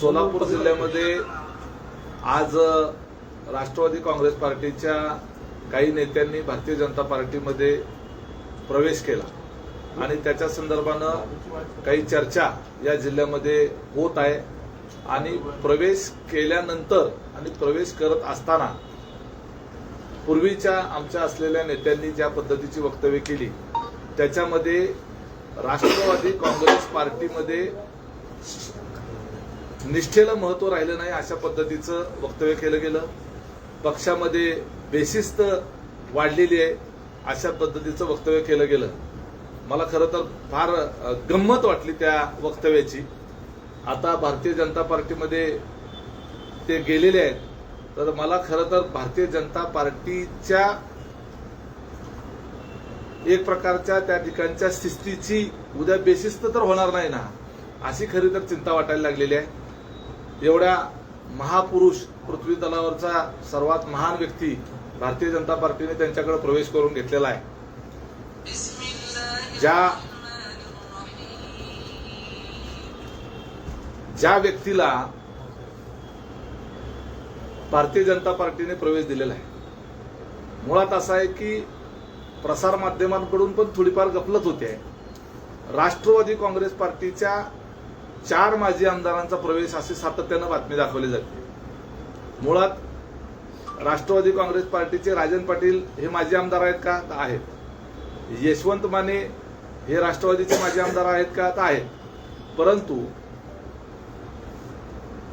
सोलापूर जिल्ह्यामध्ये आज राष्ट्रवादी काँग्रेस पार्टीच्या काही नेत्यांनी भारतीय जनता पार्टीमध्ये प्रवेश केला. आणि त्याच्या संदर्भानं काही चर्चा या जिल्ह्यामध्ये होत आहे. आणि प्रवेश केल्यानंतर आणि प्रवेश करत असताना पूर्वीच्या आमच्या असलेल्या नेत्यांनी ज्या पद्धतीची वक्तव्य केली त्याच्यामध्ये राष्ट्रवादी काँग्रेस पार्टीमध्ये निष्ठेला महत्त्व राहिलं नाही अशा पद्धतीचं वक्तव्य केलं गेलं. पक्षामध्ये बेशिस्त वाढलेली आहे अशा पद्धतीचं वक्तव्य केलं गेलं. मला खरं तर फार गंमत वाटली त्या वक्तव्याची. आता भारतीय जनता पार्टीमध्ये ते गेलेले आहेत. तर मला खरं तर भारतीय जनता पार्टीच्या एक प्रकारच्या त्या ठिकाणच्या शिस्तीची उद्या बेशिस्त तर होणार नाही ना अशी खरी तर चिंता वाटायला लागलेली आहे. एवढ्या महापुरुष पृथ्वी तलावरचा सर्वात महान व्यक्ती भारतीय जनता पार्टीने त्यांच्याकडे प्रवेश करून घेतलेला आहे. ज्या ज्या व्यक्तीला भारतीय जनता पार्टीने प्रवेश दिलेला आहे. मुळात असं आहे की प्रसार माध्यमांकडून पण थोडीफार गफलत होते. राष्ट्रवादी काँग्रेस पार्टीच्या चार माजी आमदारांचा प्रवेश असे सातत्यानं बातमी दाखवली जाते. मुळात राष्ट्रवादी काँग्रेस पार्टीचे राजन पाटील हे माजी आमदार आहेत का? तर आहेत. यशवंत माने हे राष्ट्रवादीचे माजी आमदार आहेत का? तर आहेत. परंतु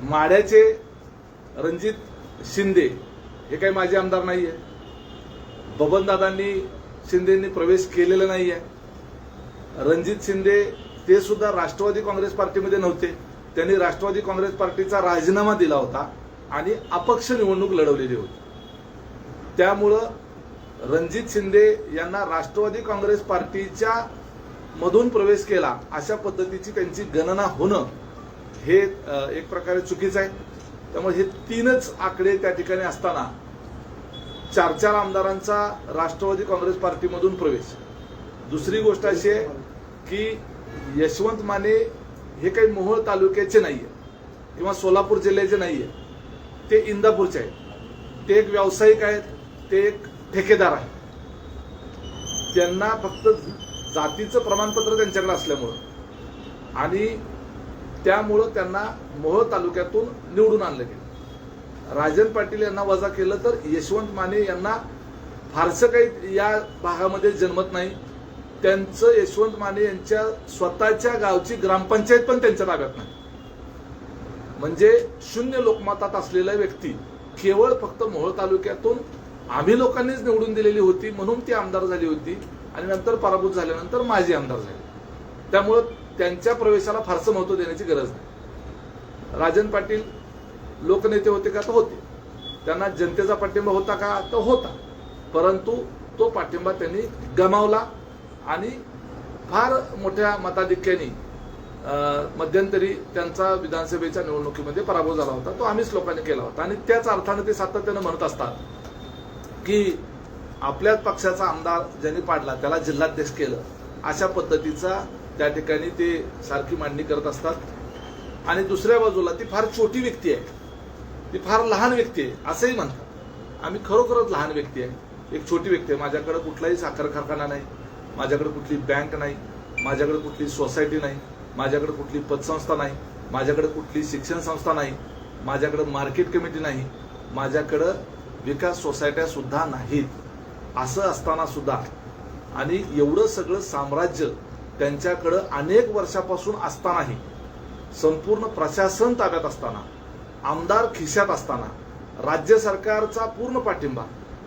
माड्याचे रणजित शिंदे हे काही माजी आमदार नाही आहे बबनदादांनी शिंदेंनी प्रवेश केलेला नाही आहे रणजित शिंदे ते सुद्धा राष्ट्रवादी काँग्रेस पार्टीमध्ये नव्हते. त्यांनी राष्ट्रवादी काँग्रेस पार्टीचा राजीनामा दिला होता आणि अपक्ष निवडणूक लढवलेली होती. त्यामुळं रणजित शिंदे यांना राष्ट्रवादी काँग्रेस पार्टीच्या मधून प्रवेश केला अशा पद्धतीची त्यांची गणना होणं हे एक प्रकारे चुकीचं आहे. त्यामुळे हे तीनच आकडे त्या ठिकाणी असताना चार चार आमदारांचा राष्ट्रवादी काँग्रेस पार्टीमधून प्रवेश. दुसरी गोष्ट अशी आहे की यशवंत माने हे काही मोहोळ तालुक्याचे नाहीये. किंवा सोलापूर जिल्ह्याचे नाहीये. ते इंदापूरचे आहेत. ते एक व्यावसायिक आहेत. ते एक ठेकेदार आहेत. त्यांना फक्त जातीचं प्रमाणपत्र त्यांच्याकडे असल्यामुळं. आणि त्यामुळं त्यांना मोहोळ तालुक्यातून निवडून आणलं गेलं. राजन पाटील यांना वजा केलं तर यशवंत माने यांना फारसं काही या भागामध्ये जन्मत नाही. त्यांचं यशवंत माने यांच्या स्वतःच्या गावची ग्रामपंचायत पण त्यांच्या ताब्यात नाही. म्हणजे शून्य लोकमतात असलेला व्यक्ती केवळ फक्त मोहोळ तालुक्यातून आम्ही लोकांनीच निवडून दिलेली होती म्हणून ती आमदार झाली होती आणि नंतर पराभूत झाल्यानंतर माझी आमदार झाली. त्यामुळं त्यांच्या प्रवेशाला फारसं महत्त्व देण्याची गरज नाही. राजन पाटील लोकनेते होते का? तर होते. त्यांना जनतेचा पाठिंबा होता का? तर होता. परंतु तो पाठिंबा त्यांनी गमावला. आणि फार मोठ्या मताधिक्याने मध्यंतरी त्यांचा विधानसभेच्या निवडणुकीमध्ये पराभव झाला होता. तो आम्हीच लोकांनी केला होता. आणि त्याच अर्थाने ते सातत्यानं म्हणत असतात की आपल्याच पक्षाचा आमदार ज्यांनी पाडला त्याला जिल्हाध्यक्ष केलं. अशा पद्धतीचा त्या ठिकाणी ते सारखी मांडणी करत असतात. आणि दुसऱ्या बाजूला ती फार छोटी व्यक्ती आहे. ती फार लहान व्यक्ती आहे असंही म्हणतात. आम्ही खरोखरच लहान व्यक्ती आहे. एक छोटी व्यक्ती आहे. माझ्याकडे कुठलाही साखर कारखाना नाही. माझ्याकडे कुठली बँक नाही माझ्याकडे कुठली सोसायटी नाही माझ्याकडे कुठली पतसंस्था नाही माझ्याकडे कुठली शिक्षण संस्था नाही माझ्याकडे मार्केट कमिटी नाही माझ्याकडं विकास सोसायट्या सुद्धा नाहीत. असं असताना सुद्धा. आणि एवढं सगळं साम्राज्य त्यांच्याकडं अनेक वर्षापासून असतानाही संपूर्ण प्रशासन ताब्यात असताना आमदार खिशात असताना राज्य सरकारचा पूर्ण पाठिंबा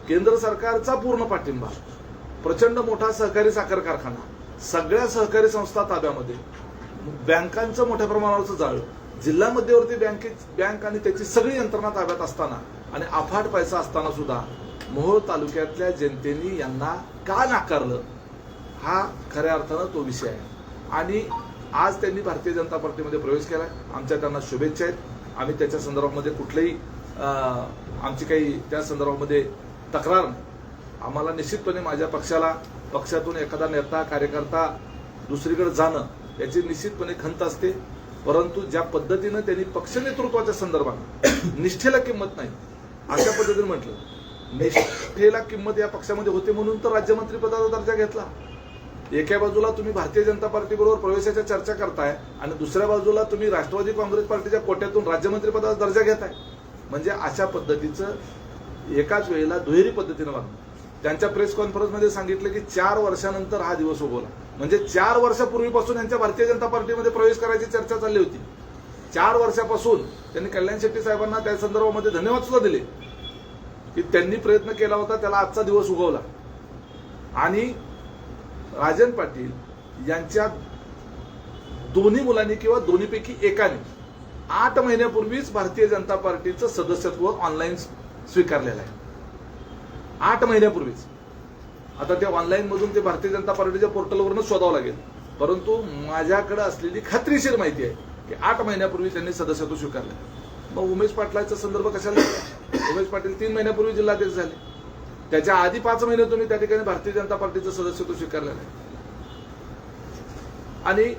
केंद्र सरकारचा पूर्ण पाठिंबा प्रचंड मोठा सहकारी साखर कारखाना सगळ्या सहकारी संस्था ताब्यामध्ये. बँकांचं मोठ्या प्रमाणावरचं जाळं. जिल्हा मध्यवर्ती बँके बँक आणि त्याची सगळी यंत्रणा ताब्यात असताना आणि अफाट पैसा असताना सुद्धा मोहोळ तालुक्यातल्या जनतेने यांना का नाकारलं? हा खऱ्या अर्थानं तो विषय आहे. आणि आज त्यांनी भारतीय जनता पार्टीमध्ये प्रवेश केला आमच्या त्यांना शुभेच्छा आहेत. आम्ही त्याच्या संदर्भामध्ये कुठलंही आमची काही त्या संदर्भामध्ये तक्रार नाही. आम्हाला निश्चितपणे माझ्या पक्षाला पक्षातून एखादा नेता कार्यकर्ता दुसरीकडे जाणं याची निश्चितपणे खंत असते. परंतु ज्या पद्धतीनं त्यांनी पक्ष नेतृत्वाच्या संदर्भात निष्ठेला किंमत नाही अशा पद्धतीने म्हटलं. निष्ठेला किंमत या पक्षामध्ये होते म्हणून तर राज्यमंत्री पदाचा दर्जा घेतला. एका बाजूला तुम्ही भारतीय जनता पार्टी बरोबर प्रवेशाच्या चर्चा करताय आणि दुसऱ्या बाजूला तुम्ही राष्ट्रवादी काँग्रेस पार्टीच्या कोट्यातून राज्यमंत्री पदाचा दर्जा घेताय. म्हणजे अशा पद्धतीचं एकाच वेळेला दुहेरी पद्धतीनं वागणं. त्यांच्या प्रेस कॉन्फरन्समध्ये सांगितलं की चार वर्षानंतर हा दिवस उगवला म्हणजे चार वर्षापूर्वीपासून यांच्या भारतीय जनता पार्टीमध्ये प्रवेश करायची चर्चा चालली होती. चार वर्षापासून त्यांनी कल्याण शेट्टी साहेबांना त्या संदर्भामध्ये धन्यवाद सुद्धा दिले. की त्यांनी प्रयत्न केला होता त्याला आजचा दिवस उगवला. आणि राजन पाटील यांच्या दोन्ही मुलांनी किंवा दोन्हीपैकी एकाने आठ महिन्यापूर्वीच भारतीय जनता पार्टीचं सदस्यत्व ऑनलाईन स्वीकारलेलं आहे. आठ महिन्यापूर्वीच. आता त्या ऑनलाईन मधून ते भारतीय जनता पार्टीच्या पोर्टलवरून शोधावं लागेल. परंतु माझ्याकडे असलेली खात्रीशीर माहिती आहे की आठ महिन्यापूर्वी त्यांनी सदस्यत्व स्वीकारलं. मग उमेश पाटलाचा संदर्भ कशाला? उमेश पाटील तीन महिन्यापूर्वी जिल्हाध्यक्ष झाले. त्याच्या आधी पाच महिने तुम्ही त्या ठिकाणी भारतीय जनता पार्टीचं सदस्यत्व स्वीकारलेलं आहे. आणि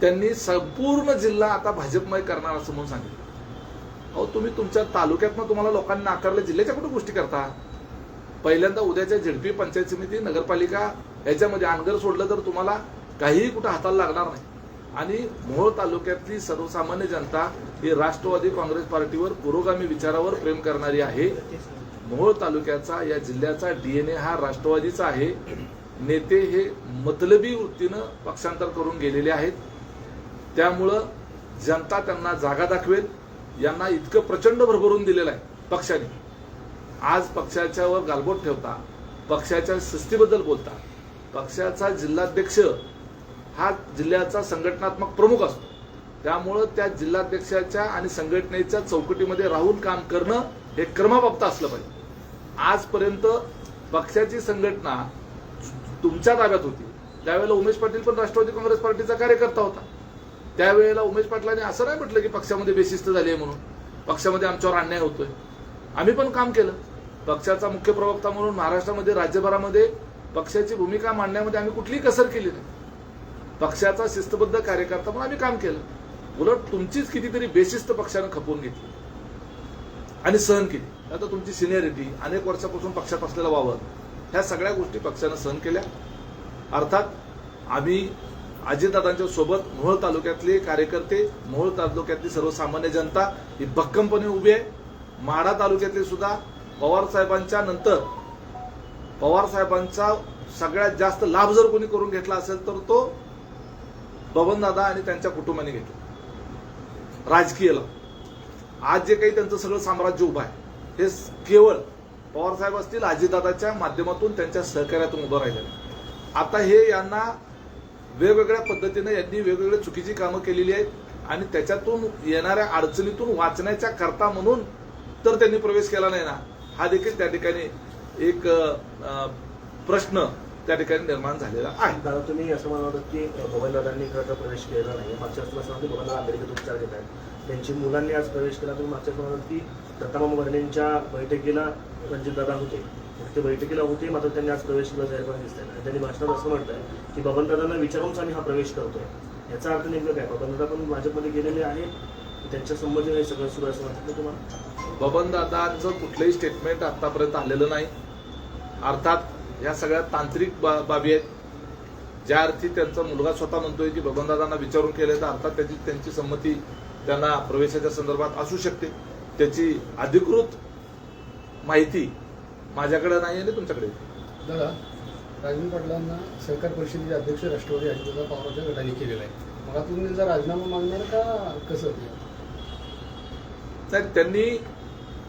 त्यांनी संपूर्ण जिल्हा आता भाजपमय करणार असं म्हणून सांगितलं. अहो तुम्ही तुमच्या तालुक्यातनं तुम्हाला लोकांनी नाकारलं जिल्ह्याच्या कुठं गोष्टी करता? पहिल्यांदा उद्याच्या झेडपी पंचायत समिती नगरपालिका याच्यामध्ये अनगर सोडलं तर तुम्हाला काहीही कुठं हाताला लागणार नाही. आणि मोहोळ तालुक्यातली सर्वसामान्य जनता ही राष्ट्रवादी काँग्रेस पार्टीवर पुरोगामी विचारावर प्रेम करणारी आहे. मोहोळ तालुक्याचा या जिल्ह्याचा डीएनए हा राष्ट्रवादीचा आहे. नेते हे मतलबी वृत्तीनं पक्षांतर करून गेलेले आहेत. त्यामुळं जनता त्यांना जागा दाखवेल. यांना इतकं प्रचंड भरभरून दिलेलं आहे पक्षाने. आज पक्षाच्यावर गालबोट ठेवता पक्षाच्या शिस्तीबद्दल बोलता पक्षाचा जिल्हाध्यक्ष हा जिल्ह्याचा संघटनात्मक प्रमुख असतो. त्यामुळं त्या जिल्हाध्यक्षाच्या आणि संघटनेच्या चौकटीमध्ये राहून काम करणं हे क्रमबाबत असलं पाहिजे. आजपर्यंत पक्षाची संघटना तुमच्या ताब्यात होती. त्यावेळेला उमेश पाटील पण राष्ट्रवादी काँग्रेस पार्टीचा कार्यकर्ता होता. त्यावेळेला उमेश पाटलांनी असं नाही म्हटलं की पक्षामध्ये बेशिस्त झाली आहे म्हणून. पक्षामध्ये आमच्यावर अन्याय होतोय. आम्ही पण काम केलं. पक्षाचा मुख्य प्रवक्ता म्हणून महाराष्ट्रामध्ये राज्यभरामध्ये पक्षाची भूमिका मांडण्यामध्ये आम्ही कुठलीही कसर केली नाही. पक्षाचा शिस्तबद्ध कार्यकर्ता म्हणून आम्ही काम केलं. उलट तुमचीच कितीतरी बेशिस्त पक्षानं खपवून घेतली. आणि सहन केली. आता तुमची सिनियरिटी अनेक वर्षापासून पक्षात असलेला वावर ह्या सगळ्या गोष्टी पक्षानं सहन केल्या. अर्थात आम्ही अजितदादांच्या सोबत मोहोळ तालुक्यातले कार्यकर्ते मोहोळ तालुक्यातली सर्वसामान्य जनता ही भक्कमपणे उभी आहे. माढा तालुक्यातले सुद्धा पवार साहेबांच्या नंतर पवार साहेबांचा सगळ्यात जास्त लाभ जर कोणी करून घेतला असेल तर तो बबनदादा आणि त्यांच्या कुटुंबाने घेतला. राजकीयला. आज जे काही त्यांचं सगळं साम्राज्य उभं आहे हे केवळ पवारसाहेब असतील अजितदादाच्या माध्यमातून त्यांच्या सहकार्यातून उभं राहिलेलं आता हे यांना वेगवेगळ्या पद्धतीने यांनी वेगवेगळी चुकीची कामं केलेली आहेत आणि त्याच्यातून येणाऱ्या अडचणीतून वाचण्याच्या करता म्हणून तर त्यांनी प्रवेश केला नाही ना. हा देखील त्या ठिकाणी एक प्रश्न त्या ठिकाणी निर्माण झालेला आहे. दादा तुम्ही असं म्हणत होतात की भवनदादांनी खरं तर प्रवेश केलेला नाही. मागच्या वेळेस असं म्हणतो भवनदादा अमेरिकेत उपचार घेत आहेत. त्यांची मुलांनी आज प्रवेश केला तुम्ही मागच्या वेळेस म्हणत की दत्तामामा भरणेंच्या बैठकीला रणजितदादा होते. ते बैठकीला होते मात्र त्यांनी आज प्रवेश केला जाहीरपणे दिसतंय आणि त्यांनी भाषणात असं म्हटलंय की बबनदादांना विचारूनच आम्ही हा प्रवेश करतोय. याचा अर्थ नेमकं काय? बबनदादा पण भाजपमध्ये गेलेले आहेत. त्यांच्या संबंधी हे सगळं सुरू असं वाटतं तुम्हाला? बबनदादांचं कुठलंही स्टेटमेंट आतापर्यंत आलेलं नाही. अर्थात या सगळ्या तांत्रिक बा- बाबी आहेत. ज्या अर्थी त्यांचा मुलगा स्वतः म्हणतोय की बबनदादांना विचारून केले तर अर्थात त्याची त्यांची संमती त्यांना प्रवेशाच्या संदर्भात असू शकते. त्याची अधिकृत माहिती माझ्याकडे नाही आणि तुमच्याकडे. दादा राजन पाटलांना सहकार परिषदेचे अध्यक्ष राष्ट्रवादी अजितदादा पवारांच्या गटाने केलेला आहे. मग आता तुम्ही त्यांचा राजीनामा मागणार का कसं नाही त्यांनी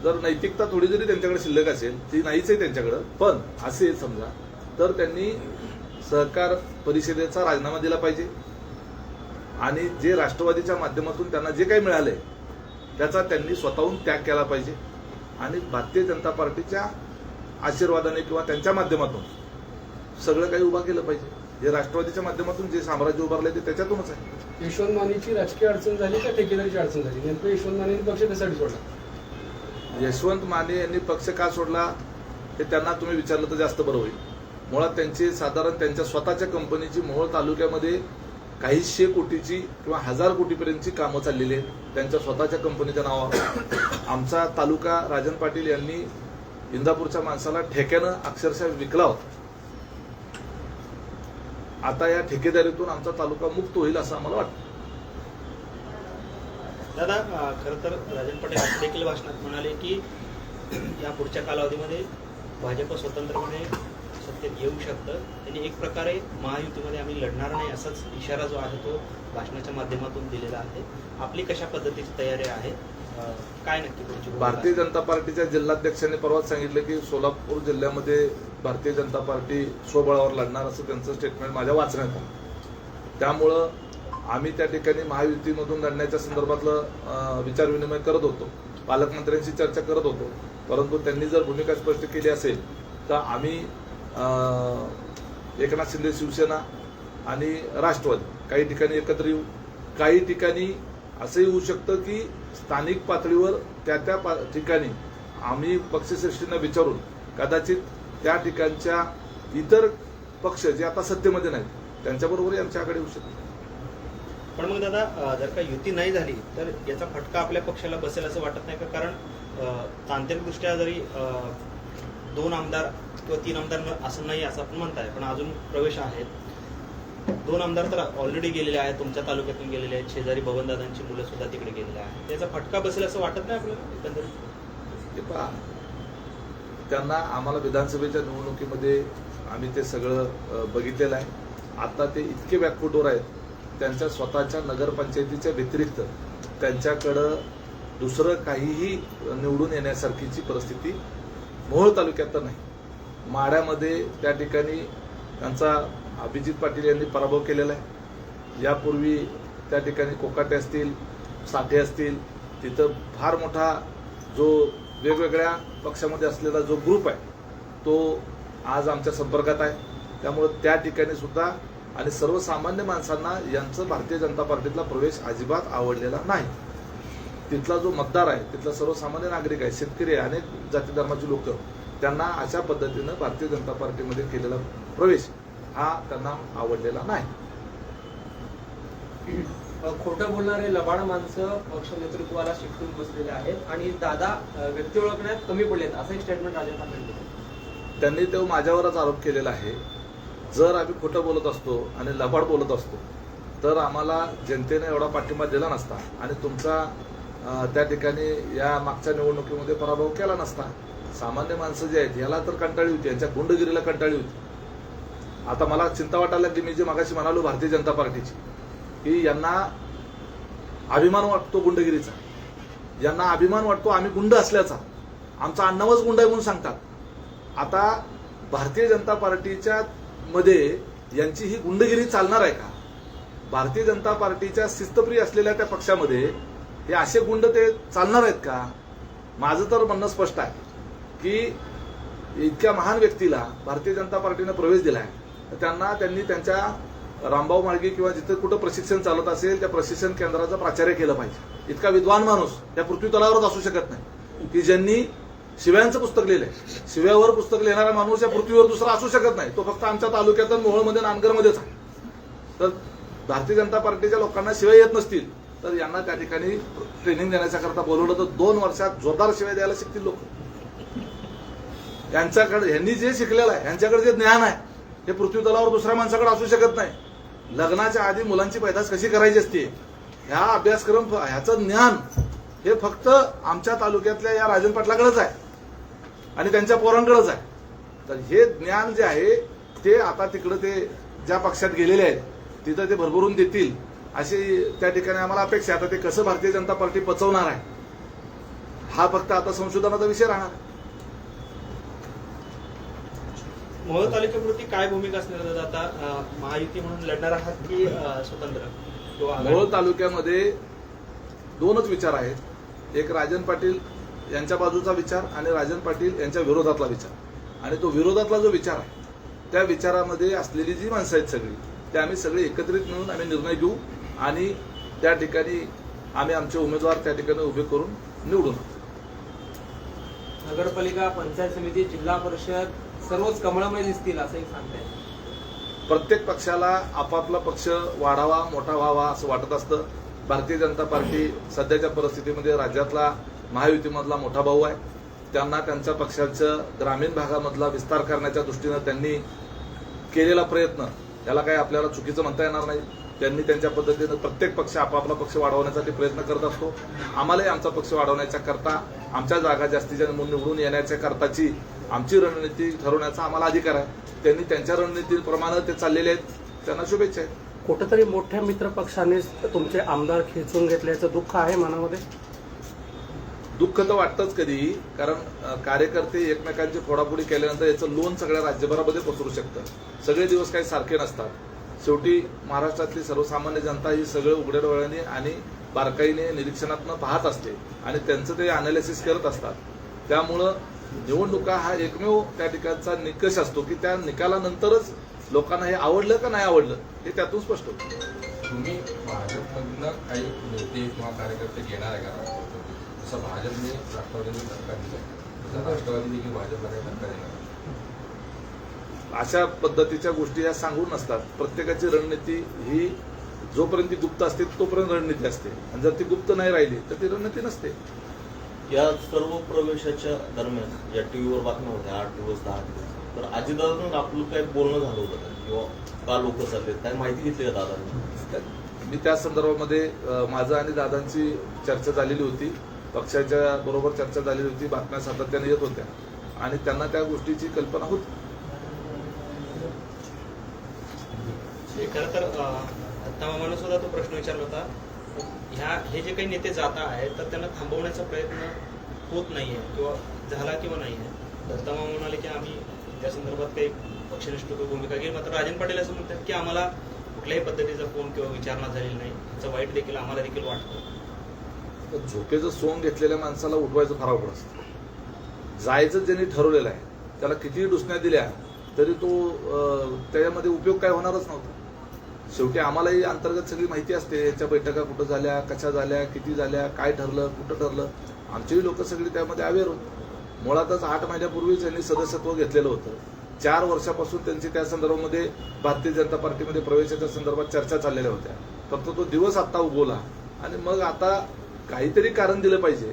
जर नैतिकता थोडी जरी त्यांच्याकडे शिल्लक असेल ती नाहीच आहे त्यांच्याकडं पण असे समजा तर त्यांनी सहकार परिषदेचा राजीनामा दिला पाहिजे. आणि जे राष्ट्रवादीच्या माध्यमातून त्यांना जे काही मिळालंय त्याचा त्यांनी स्वतःहून त्याग केला पाहिजे. आणि भारतीय जनता पार्टीच्या आशीर्वादाने किंवा त्यांच्या माध्यमातून सगळं काही उभा केलं पाहिजे. हे राष्ट्रवादीच्या माध्यमातून जे साम्राज्य उभारलंय ते त्याच्यातूनच आहे. यशवंत मानेची राजकीय अडचण झाली का ठेकेदारीची अडचण झाली? नेमकं यशवंत मानेने पक्ष कशासाठी सोडला? यशवंत माने यांनी पक्ष का सोडला हे त्यांना तुम्ही विचारलं तर जास्त बरं होईल. मुळात त्यांची साधारण त्यांच्या स्वतःच्या कंपनीची मोहोळ तालुक्यामध्ये काहीशे कोटीची किंवा हजार कोटीपर्यंतची कामं चाललेली आहेत. त्यांच्या स्वतःच्या कंपनीच्या नावावर. आमचा तालुका राजन पाटील यांनी इंदापूरच्या माणसाला ठेक्यानं अक्षरशः विकला होता. आता या ठेकेदारीतून आमचा तालुका मुक्त होईल असं आम्हाला वाटतं. दादा खरं तर राजन पटेल देखील भाषणात म्हणाले की या पुढच्या कालावधीमध्ये भाजप स्वतंत्रपणे सत्तेत येऊ शकतं. त्यांनी एक प्रकारे महायुतीमध्ये आम्ही लढणार नाही असाच इशारा जो आहे तो भाषणाच्या माध्यमातून दिलेला आहे. आपली कशा पद्धतीची तयारी आहे? काय नक्की भारतीय जनता पार्टीच्या जिल्हाध्यक्षांनी परवाच सांगितलं की सोलापूर जिल्ह्यामध्ये भारतीय जनता पार्टी स्वबळावर लढणार असं त्यांचं स्टेटमेंट माझ्या वाचण्यात आलं त्यामुळं आम्ही त्या ठिकाणी महायुतीमधून लढण्याच्या संदर्भातलं विचार विचारविनिमय करत होतो. पालकमंत्र्यांशी चर्चा करत होतो. परंतु त्यांनी जर भूमिका स्पष्ट केली असेल तर आम्ही एकनाथ शिंदे शिवसेना आणि राष्ट्रवादी काही ठिकाणी एकत्र येऊ. काही ठिकाणी असंही होऊ शकतं की स्थानिक पातळीवर त्या त्या पा- ठिकाणी आम्ही पक्षश्रेष्ठींना विचारून कदाचित त्या ठिकाणच्या इतर पक्ष जे आता सत्तेमध्ये नाहीत त्यांच्याबरोबरही आमच्याकडे येऊ शकतात पण मग दादा जर का युती नाही झाली तर याचा फटका आपल्या पक्षाला बसेल असं वाटत नाही का? कारण तांत्रिकदृष्ट्या जरी दोन आमदार किंवा तीन आमदार न- असं नाही असं आपण म्हणताय पण अजून प्रवेश आहेत दोन आमदार तर ऑलरेडी गेलेले आहेत तुमच्या तालुक्यातून गेलेले आहेत शेजारी भवनदादांची मुलं सुद्धा तिकडे गेलेली आहेत. त्याचा फटका बसेल असं वाटत नाही आपल्याला एकंदरीत? पहा. त्यांना आम्हाला विधानसभेच्या निवडणुकीमध्ये आम्ही ते सगळं बघितलेलं आहे. आता ते इतके बॅकफुटवर आहेत. त्यांच्या स्वतःच्या नगरपंचायतीच्या व्यतिरिक्त त्यांच्याकडं दुसरं काहीही निवडून येण्यासारखीची परिस्थिती मोहोळ तालुक्यात तर नाही. माड्यामध्ये त्या ठिकाणी त्यांचा अभिजित पाटील यांनी पराभव केलेला आहे. यापूर्वी त्या ठिकाणी कोकाटे असतील साठे असतील तिथं फार मोठा जो वेगवेगळ्या पक्षामध्ये असलेला जो ग्रुप आहे तो आज आमच्या संपर्कात आहे. त्यामुळं त्या ठिकाणी सुद्धा आणि सर्वसामान्य माणसांना यांचं भारतीय जनता पार्टीतला प्रवेश अजिबात आवडलेला नाही. तिथला जो मतदार आहे तिथला सर्वसामान्य नागरिक आहे शेतकरी आहे अनेक जाती धर्माचे लोक त्यांना अशा पद्धतीनं भारतीय जनता पार्टीमध्ये केलेला प्रवेश. हा त्यांना आवडलेला नाही. खोटं बोलणारे लबाड माणसं पक्ष नेतृत्वाला शिकून बसलेले आहेत आणि दादा व्यक्ती ओळखण्यात कमी पडलेत असं एक स्टेटमेंट राजन ठाकरे. त्यांनी तो माझ्यावरच आरोप केलेला आहे. जर आम्ही खोटं बोलत असतो आणि लबाड बोलत असतो तर आम्हाला जनतेने एवढा पाठिंबा दिला नसता आणि तुमचा त्या ठिकाणी या मागच्या निवडणुकीमध्ये पराभव केला नसता. सामान्य माणसं जे आहेत याला तर कंटाळी होती यांच्या गुंडगिरीला कंटाळी होती. आता मला चिंता वाटायला लागली. मी जे मागाशी म्हणालो भारतीय जनता पार्टीची की यांना अभिमान वाटतो गुंडगिरीचा. यांना अभिमान वाटतो आम्ही गुंड असल्याचा. आमचा अण्णावच गुंड आहे म्हणून सांगतात. आता भारतीय जनता पार्टीच्या मध्ये यांची ही गुंडगिरी चालणार आहे का? भारतीय जनता पार्टीच्या शिस्तप्रिय असलेल्या त्या पक्षामध्ये हे असे गुंड ते चालणार आहेत का? माझं तर म्हणणं स्पष्ट आहे की इतक्या महान व्यक्तीला भारतीय जनता पार्टीनं प्रवेश दिला आहे त्यांना त्यांनी त्यांच्या रामभाऊ माळगे किंवा जिथे कुठं प्रशिक्षण चालत असेल त्या प्रशिक्षण केंद्राचं प्राचार्य केलं पाहिजे. इतका विद्वान माणूस त्या पृथ्वीतलावरच असू शकत नाही. की ज्यांनी शिव्यांचं पुस्तक लिहिलंय. शिव्यावर पुस्तक लिहिणारा माणूस या पृथ्वीवर दुसरा असू शकत नाही. तो फक्त आमच्या तालुक्यात आणि मोहोळमध्ये नांदगरमध्येच आहे. तर भारतीय जनता पार्टीच्या लोकांना शिवाय येत नसतील तर यांना त्या ठिकाणी ट्रेनिंग देण्याच्या करता बोलवलं तर दोन वर्षात जोरदार शिवाय द्यायला शिकतील लोक. यांच्याकडे यांनी जे शिकलेलं आहे यांच्याकडे जे ज्ञान आहे हे पृथ्वीतलावर दुसऱ्या माणसाकडे असू शकत नाही. लग्नाच्या आधी मुलांची पैदास कशी करायची असते? ह्या अभ्यासक्रम ह्याचं ज्ञान हे फक्त आमच्या तालुक्यातल्या या राजन पाटलाकडेच आहे आणि त्यांच्या पोरांकडेच आहे. तर हे ज्ञान जे आहे ते आता तिकडं ते ज्या पक्षात गेलेले आहेत तिथं ते भरभरून देतील अशी त्या ठिकाणी आम्हाला अपेक्षा आता ते कसं भारतीय जनता पार्टी पचवणार आहे? हा फक्त आता संशोधनाचा विषय राहणार. आहे. मोहोळ तालुक्यापुरती काय भूमिका असणार आता महायुती म्हणून लढणार आहात की स्वतंत्र? मोहोळ तालुक्यामध्ये दोनच विचार आहेत एक राजन पाटील यांच्या बाजूचा विचार आणि राजन पाटील यांच्या विरोधातला विचार आणि तो विरोधातला जो विचार आहे त्या विचारामध्ये असलेली जी माणसं आहेत सगळी ते आम्ही सगळे एकत्रित मिळून आम्ही निर्णय घेऊ आणि त्या ठिकाणी आम्ही आमचे उमेदवार त्या ठिकाणी उभे करून निवडून. नगरपालिका पंचायत समिती जिल्हा परिषद सर्वच कमळामुळे दिसतील असंही सांगताय. प्रत्येक पक्षाला आपापला पक्ष वाढावा मोठा व्हावा असं वाटत असतं. भारतीय जनता पार्टी सध्याच्या परिस्थितीमध्ये राज्यातला महायुतीमधला मोठा भाऊ आहे. त्यांना त्यांच्या पक्षाचं ग्रामीण भागामधला विस्तार करण्याच्या दृष्टीनं त्यांनी केलेला प्रयत्न याला काही आपल्याला चुकीचं म्हणता येणार नाही. त्यांनी त्यांच्या पद्धतीनं प्रत्येक पक्ष आपापला पक्ष वाढवण्यासाठी प्रयत्न करत असतो. आम्हालाही आमचा पक्ष वाढवण्याच्या करता आमच्या जागा जास्तीच्या निवडून येण्याच्या करताची आमची रणनीती ठरवण्याचा आम्हाला अधिकार आहे. त्यांनी त्यांच्या रणनीतीप्रमाणे ते चाललेले आहेत. त्यांना शुभेच्छा आहेत. कुठेतरी मोठ्या मित्र पक्षाने तुमचे आमदार खेचून घेतल्याचं दुःख आहे मनामध्ये? दुःख तर वाटतंच कधी कारण कार्यकर्ते एकमेकांची फोडाफोडी केल्यानंतर याचं लोन सगळ्या राज्यभरामध्ये पसरू शकतं. सगळे दिवस काही सारखे नसतात. शेवटी महाराष्ट्रातली सर्वसामान्य जनता ही सगळं उघड्या डोळ्याने आणि बारकाईने निरीक्षणातनं पाहत असते आणि त्यांचं ते अनालिसिस करत असतात. त्यामुळं निवडणुका हा एकमेव त्या ठिकाणचा निकष असतो की त्या निकालानंतरच लोकांना हे आवडलं का नाही आवडलं हे त्यातून स्पष्ट होतं. तुम्ही भाजपमधनं काही नेते किंवा कार्यकर्ते घेणार आहे का? जसं भाजपने राष्ट्रवादीने धक्का दिला राष्ट्रवादी देखील भाजपला काही धक्का देणार. अशा पद्धतीच्या गोष्टी या सांगून नसतात. प्रत्येकाची रणनीती ही जोपर्यंत ती गुप्त असते तोपर्यंत रणनीती असते. आणि जर ती गुप्त नाही राहिली तर ती रणनीती नसते. या सर्व प्रवेशाच्या दरम्यान या टीव्हीवर बातम्या होत्या आठ दिवस दहा दिवस. तर आजीदादांना आपलं काही बोलणं झालं होतं का? किंवा का लोक चालले काय माहिती घेतली का दादांनी? मी त्या संदर्भामध्ये माझं आणि दादांची चर्चा झालेली होती. पक्षाच्या बरोबर चर्चा झालेली होती. बातम्या सातत्याने येत होत्या. आणि त्यांना त्या गोष्टीची कल्पना होती. खरं तर अं, दत्ता मामानं सुद्धा तो प्रश्न विचारला होता. ह्या हे जे काही नेते जात आहेत तर त्यांना थांबवण्याचा प्रयत्न होत नाही आहे किंवा झाला किंवा नाही आहे दत्तमा म्हणाले की आम्ही त्या संदर्भात काही पक्षनिष्ठ भूमिका घेईल. मात्र राजन पाटील असं म्हणतात की आम्हाला कुठल्याही पद्धतीचा फोन किंवा विचारणा झालेली नाही. त्याचं वाईट देखील आम्हाला देखील वाटतं. तर झोपेचं सोंग घेतलेल्या माणसाला उठवायचं फार अवघड असतं. जायचं ज्यांनी ठरवलेलं आहे त्याला कितीही डुसण्या दिल्या तरी तो त्याच्यामध्ये उपयोग काय होणारच नव्हता. शेवटी आम्हालाही अंतर्गत सगळी माहिती असते याच्या बैठका कुठं झाल्या कशा झाल्या किती झाल्या काय ठरलं कुठं ठरलं. आमचीही लोक सगळी त्यामध्ये अवेअर होते. मुळातच आठ महिन्यापूर्वीच यांनी सदस्यत्व घेतलेलं होतं. चार वर्षापासून त्यांची त्या संदर्भामध्ये भारतीय जनता पार्टीमध्ये प्रवेशाच्या संदर्भात चर्चा चाललेल्या होत्या. फक्त तो दिवस आत्ता उगवला. आणि मग आता काहीतरी कारण दिलं पाहिजे.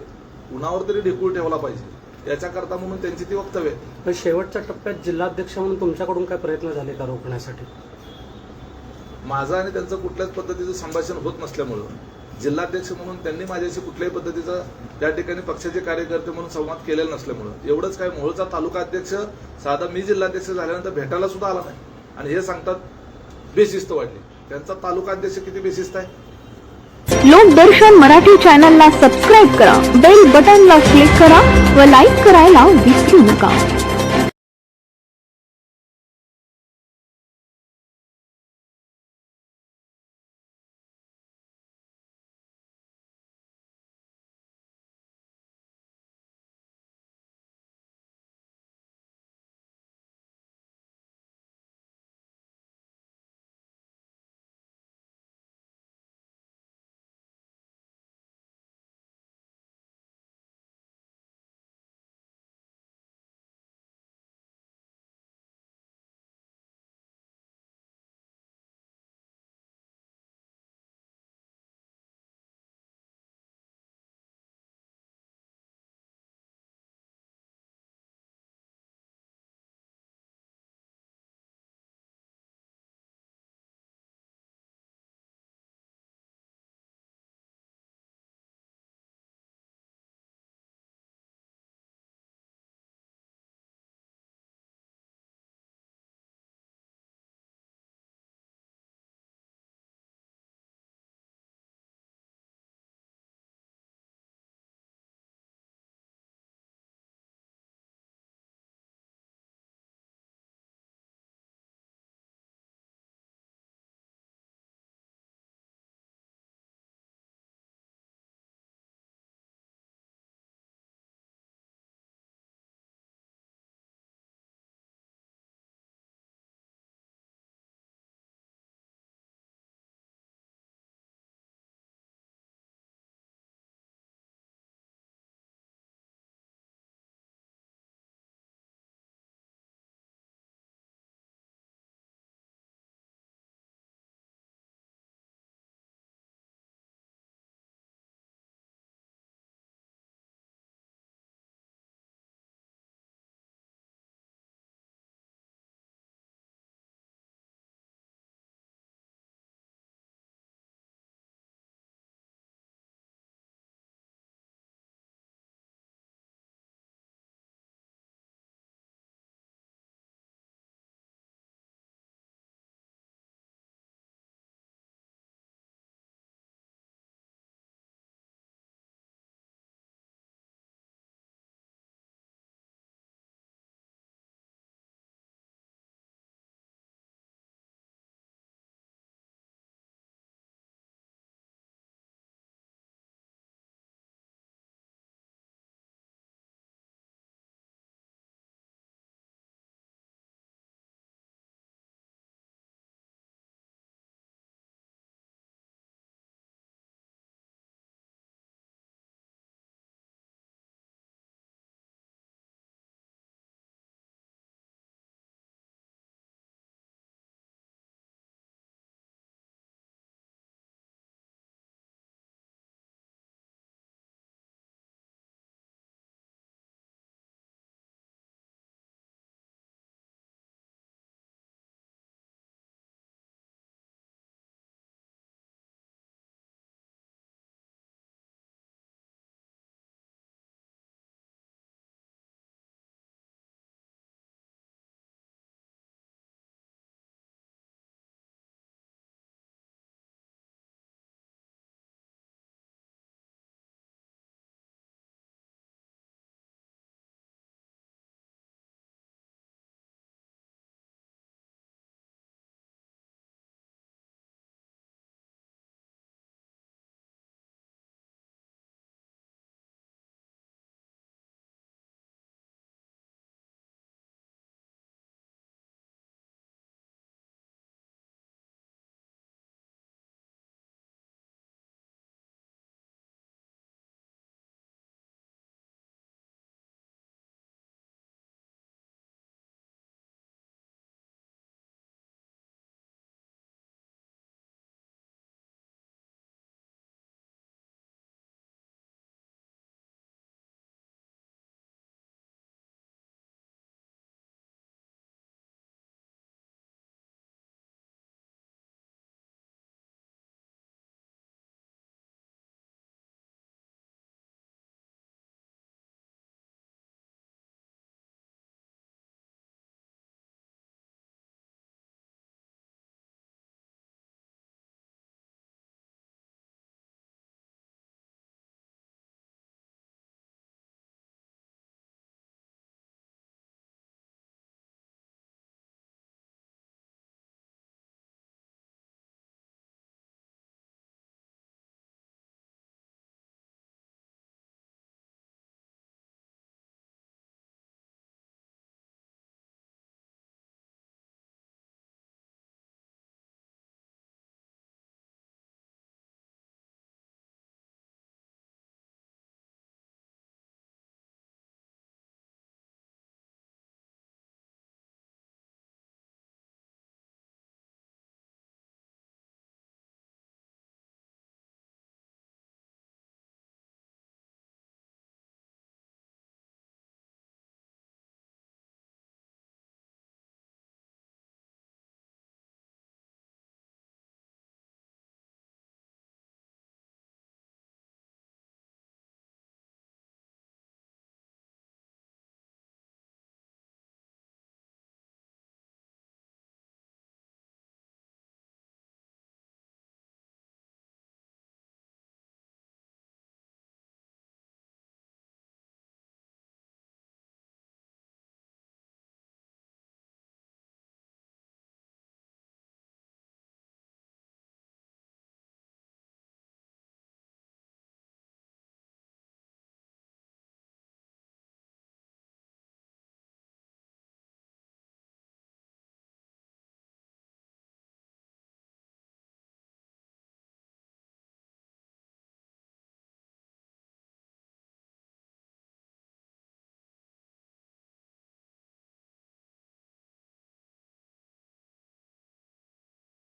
उन्हावर तरी ढेकूळ ठेवला पाहिजे. याच्याकरता म्हणून त्यांची ती वक्तव्य शेवटच्या टप्प्यात जिल्हाध्यक्ष म्हणून तुमच्याकडून काय प्रयत्न झाले का रोखण्यासाठी? माझं आणि त्यांचं कुठल्याच पद्धतीचं संभाषण होत नसल्यामुळं जिल्हाध्यक्ष म्हणून त्यांनी माझ्याशी कुठल्याही पद्धतीचा त्या ठिकाणी पक्षाचे कार्यकर्ते म्हणून संवाद केलेला नसल्यामुळं. एवढंच काय मोहोळचा तालुका अध्यक्ष साधा मी जिल्हाध्यक्ष झाल्यानंतर भेटायला सुद्धा आला नाही. आणि हे सांगतात बेशिस्त वाढली त्यांचा तालुका अध्यक्ष किती बेशिस्त आहे? लोकदर्शन मराठी चॅनलला सबस्क्राईब करा बेल बटनला क्लिक करा व लाईक करायला विसरू नका.